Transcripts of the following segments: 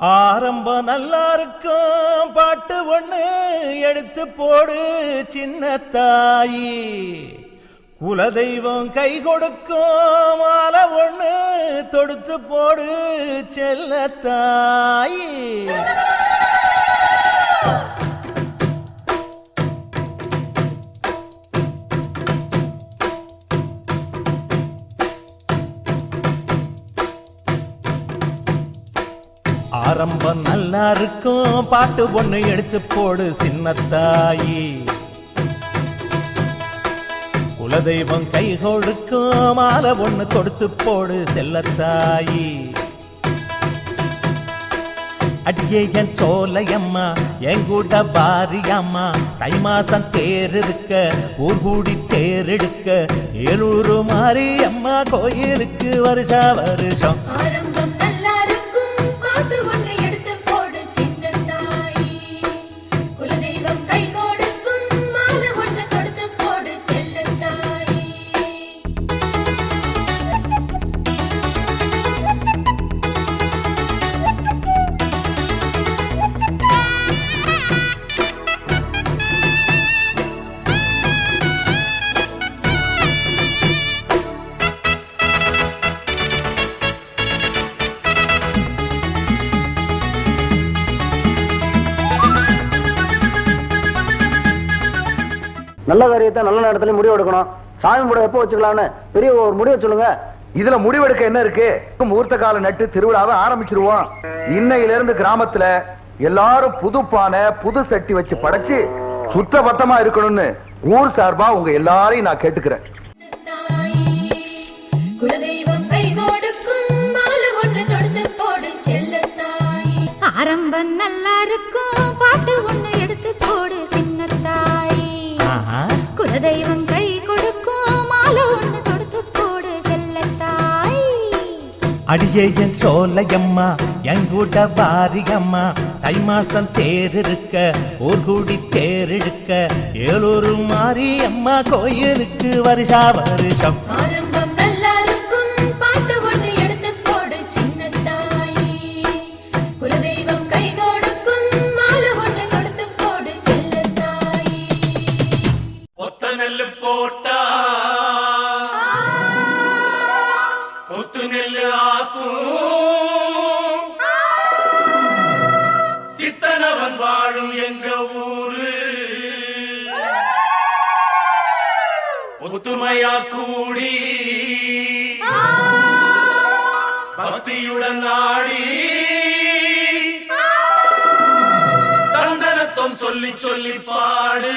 ஆரம்ப நல்லா இருக்கும் பாட்டு ஒண்ணு எடுத்து போடு சின்ன தாயி. குலதெய்வம் கை கொடுக்கும் மாலை ஒண்ணு தொடுத்து போடு செல்ல தாயி. ஆரம்பம் நல்லா இருக்கும் பாட்டு ஒண்ணு எடுத்து போடு சின்னத்தாயி. குலதெய்வம் கை கொடுக்கும் மாலை ஒண்ணு கொடுத்து போடு செல்லத்தாயி. அடியே என் சோலையம்மா என் கூட பாரியம்மா தை மாசம் தேர் இருக்க ஊர் கூடி தேர் எடுக்க ஏலூரு மாரியம்மா கோயிலுக்கு வருஷா வருஷம். நல்ல காரியத்தை நல்ல நேரத்துல முடிவு எடுக்கணும். சாமி முடிவு எப்போ வச்சுக்கலாம்னு பெரிய ஒரு முடிவை சொல்லுங்க. இதுல முடிவெடுக்க என்ன இருக்கு? முகூர்த்த கால நட்டு திருவிழாவை ஆரம்பிச்சிருவோம். இன்னையில இருந்து கிராமத்துல எல்லாரும் புது பானை புது சட்டி வச்சு படைச்சு சுத்த பத்தமா இருக்கணும்னு ஊர் சார்பா உங்க எல்லாரையும் நான் கேட்டுக்கிறேன். ஆரம்பம் நல்லா இருக்கும் பாட்டு ஒண்ணு எடுத்து போடு குலதெய்வம் கை கொடுக்கும். மாலை ஒண்ணு தொடுத்து போடு செல்ல தாய் அடியே என் சோலையம்மா என் கூட பாரியம்மா தை மாசம் தேர் இருக்க ஊர் கூடி தேர் ஏலூரு மாரியம்மா கோயிலுக்கு வருஷா வருஷம். சித்தனவன் வாழும் எங்க ஊரு? ஒத்துமையா கூடி பக்தியுடன் ஆடி தந்தனத்தம் சொல்லி சொல்லி பாடு.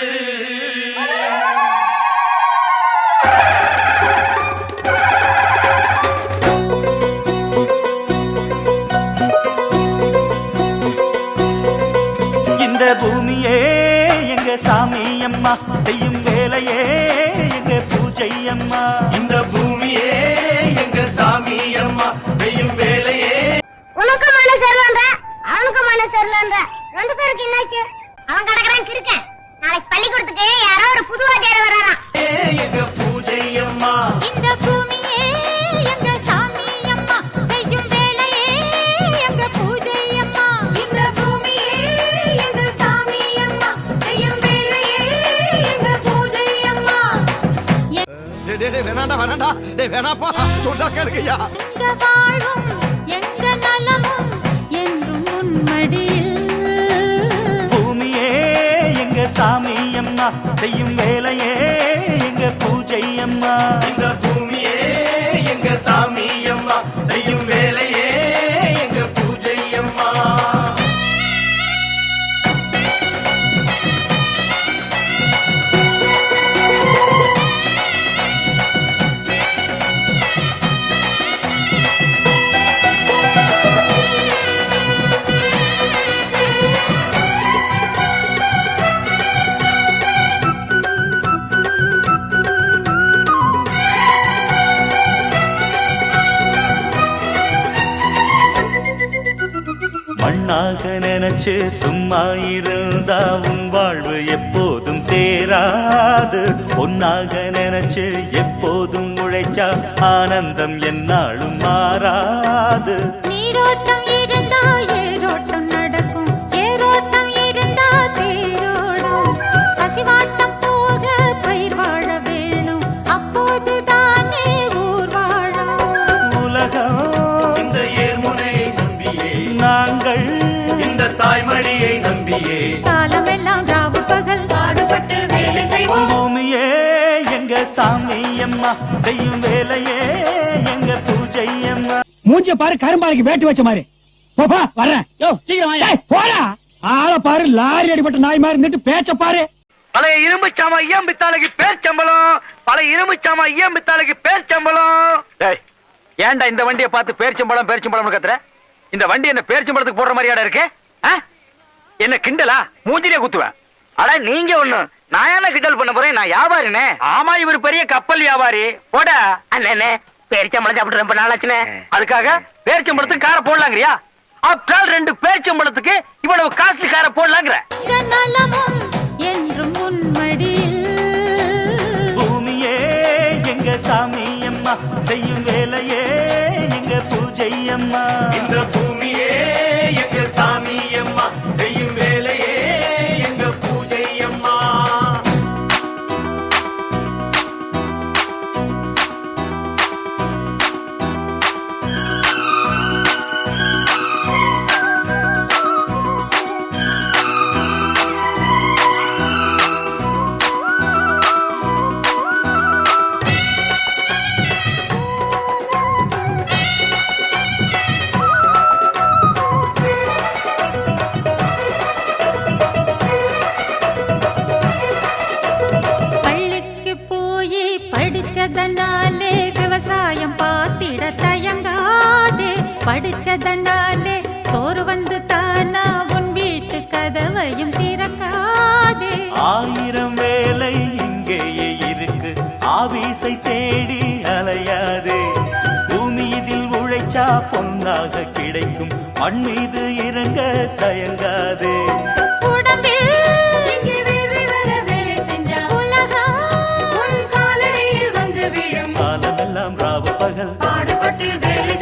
பூமியே எங்க சாமி அம்மா செய்யும் வேலையே எங்க பூஜை அம்மா. இந்த பூமியே எங்க சாமி அம்மா செய்யும் வேலையே. உனக்கும் மன சரியில்லைன்ற அவனுக்கும் மன சரியில்லைன்ற ரெண்டு பேருக்கு என்னாச்சு? அவன் கிடக்குறான் கிருக்கேன் நாளைக்கு பள்ளிக்கூடத்துக்கு யாரோ ஒரு புது வாத்தியார் வராராம். எங்க பூஜை அம்மா. இந்த பூமியே வேணாண்டா டேய் வேணாப்பா. சொன்னா கேளுங்கய்யா. எங்க வாழும் எங்க நலமும் என்றும் உன்மடியில். பூமியே எங்க சாமி அம்மா செய்யும் வேலையே எங்க பூஜை அம்மா. மண்ணாக நினைச்சு சும்மா இருந்தா உன் வாழ்வு எப்போதும் சேராது. பொன்னாக நினைச்சு எப்போதும் உழைச்சா ஆனந்தம் என்னாலும் மாறாது. இந்த தாய்மடியை நம்பியே. காலமெல்லாம் ராவு பகல். பாடுபட்டு வேலை செய்வோம். பூமியே எங்க சாமி அம்மா செய்யும் வேலையே எங்க பூஜை அம்மா. மூஞ்ச பாரு கரும்பாறைக்கு வேட்டு வச்ச மாதிரி. போப்பா வர்றேன். யோ சீக்கிரம் போடா. ஆளை பாரு லாரி அடிபட்ட நாய் மாதிரி இருந்துட்டு பேச்ச பாரு. பழைய இரும்பு சாமா ஐயம் பித்தாளைக்கு பேர் சம்பளம் பழைய இரும்பு சாமா ஐயம் பித்தாளைக்கு பேர் சம்பளம் டேய், ஏன்டா இந்த வண்டியை பார்த்து பேர்ச்சம்பளம் பேர்ச்சம்பளம் கத்துற? இந்த வண்டி என்ன பேர்ச்சம்பளத்துக்கு போடுற மாதிரியாடா இருக்கு? என்ன கிண்டலா? மூஞ்சிலே குத்துவேன் அட நீங்க ஒண்ணு. நான் என்ன கிண்டல் பண்ண போறேன்? நான் வியாபாரினே. ஆமா இவர் பெரிய கப்பல் வியாபாரி. போட. அண்ணே பேரிச்சம்பளம் சாப்பிட்டு ரொம்ப நாளாச்சுனே அதுக்காக பேரிச்சம்பளத்துக்கு காரை போடலாங்கிறியா? ஆப்டால் ரெண்டு பேரிச்சம்பளத்துக்கு இவ்வளவு காஸ்ட்லி காரை போடலாங்கிற. என்றும் உன்மடியில் பூமியே எங்க சாமி அம்மா செய்யும் வேலையே எங்க பூஜை அம்மா. இந்த பூமியே படிச்சதனாலே விவசாயம் பார்த்திட தயங்காதே. படிச்சதனாலே சோறு வந்து தானா உன் வீட்டு கதவையும் திறக்காதே. ஆயிரம் வேலை இங்கேயே இருக்கு. ஆபீஸை தேடி அலையாதே. பூமி இதில் உழைச்சா பொன்னாக கிடைக்கும். மண் மீது இறங்க தயங்காதே. பாடுபட்டு